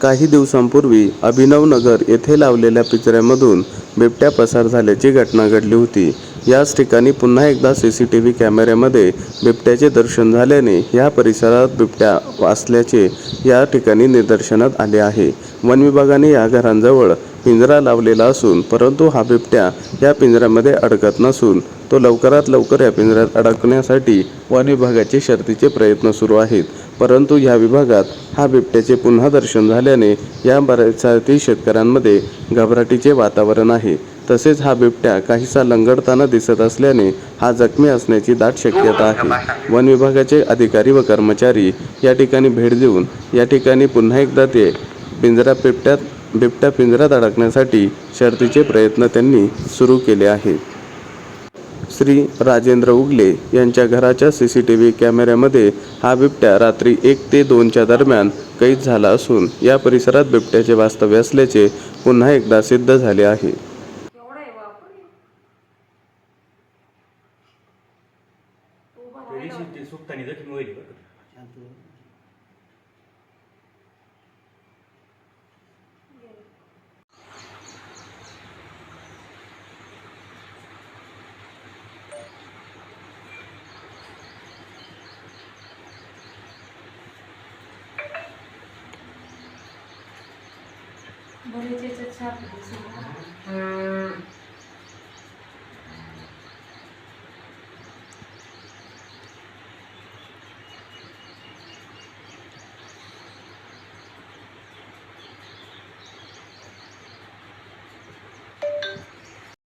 काही दिवसांपूर्वी अभिनवनगर येथे लावलेल्या पिंजऱ्यामधून बिबट्या पसार झाल्याची घटना घडली होती. याच ठिकाणी पुन्हा एकदा सी सी टी व्ही कॅमेऱ्यामध्ये बिबट्याचे दर्शन झाल्याने या परिसरात बिबट्या असल्याचे या ठिकाणी निदर्शनात आले आहे. वन विभागाने या घरांजवळ पिंजरा लावलेला असून परंतु हा बिबट्या या पिंजऱ्यामध्ये अडकत नसून तो लवकरात लवकर या पिंजऱ्यात अडकण्यासाठी वन विभागाचे शर्तीचे प्रयत्न सुरू आहेत. परंतु या विभागात हा बिबट्याचे पुन्हा दर्शन झाल्याने या बऱ्याचशातील शेतकऱ्यांमध्ये घबराटीचे वातावरण आहे. तसेच हा बिबट्या काहीसा लंगडताना दिसत असल्याने हा जखमी असण्याची दाट शक्यता आहे. वन विभागाचे अधिकारी व कर्मचारी या ठिकाणी भेट देऊन या ठिकाणी पुन्हा एकदा ते पिंजरा बिबट्यात बिबट्या पिंजऱ्यात अडकण्यासाठी शर्थीचे प्रयत्न त्यांनी सुरू केले आहेत. श्री राजेंद्र उगले यांच्या घराच्या सी सी टी व्ही कॅमेऱ्यामध्ये हा बिबट्या रात्री एक ते दोनच्या दरम्यान कैद झाला असून या परिसरात बिबट्याचे वास्तव्य असल्याचे पुन्हा एकदा सिद्ध झाले आहे. বলেছে ছাপ দিয়েছিল